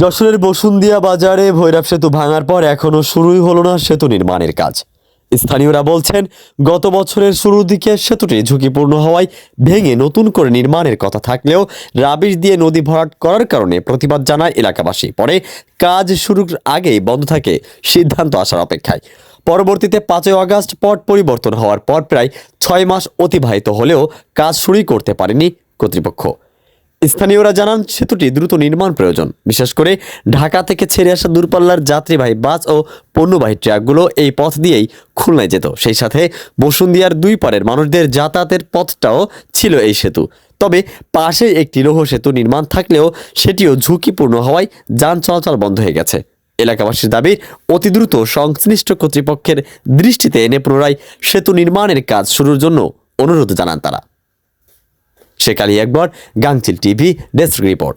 যশোরের বসুন্দিয়া বাজারে ভৈরব সেতু ভাঙার পর এখনও শুরুই হলো না সেতু নির্মাণের কাজ। স্থানীয়রা বলছেন, গত বছরের শুরুর দিকে সেতুটি ঝুঁকিপূর্ণ হওয়ায় ভেঙে নতুন করে নির্মাণের কথা থাকলেও রাবিশ দিয়ে নদী ভরাট করার কারণে প্রতিবাদ জানায় এলাকাবাসী। পরে কাজ শুরুর আগেই বন্ধ থাকে সিদ্ধান্ত আসার অপেক্ষায়। পরবর্তীতে পাঁচই আগস্ট পট পরিবর্তন হওয়ার পর প্রায় ছয় মাস অতিবাহিত হলেও কাজ শুরুই করতে পারেনি কর্তৃপক্ষ। স্থানীয়রা জানান সেতুটি দ্রুত নির্মাণ প্রয়োজন। বিশেষ করে ঢাকা থেকে ছেড়ে আসা দূরপাল্লার যাত্রীবাহী বাস ও পণ্যবাহী ট্রাকগুলো এই পথ দিয়েই খুলনায় যেত। সেই সাথে বসুন্দিয়ার দুই পারের মানুষদের যাতায়াতের পথটাও ছিল এই সেতু। তবে পাশে একটি লৌহ সেতু নির্মাণ থাকলেও সেটিও ঝুঁকিপূর্ণ হওয়ায় যান চলাচল বন্ধ হয়ে গেছে। এলাকাবাসীর দাবি, অতি দ্রুত সংশ্লিষ্ট কর্তৃপক্ষের দৃষ্টিতে এনে পুনরায় সেতু নির্মাণের কাজ শুরুর জন্য অনুরোধ জানান তারা। শেখ আলী একবার গাংচিল টিভি ডেস্ক রিপোর্ট।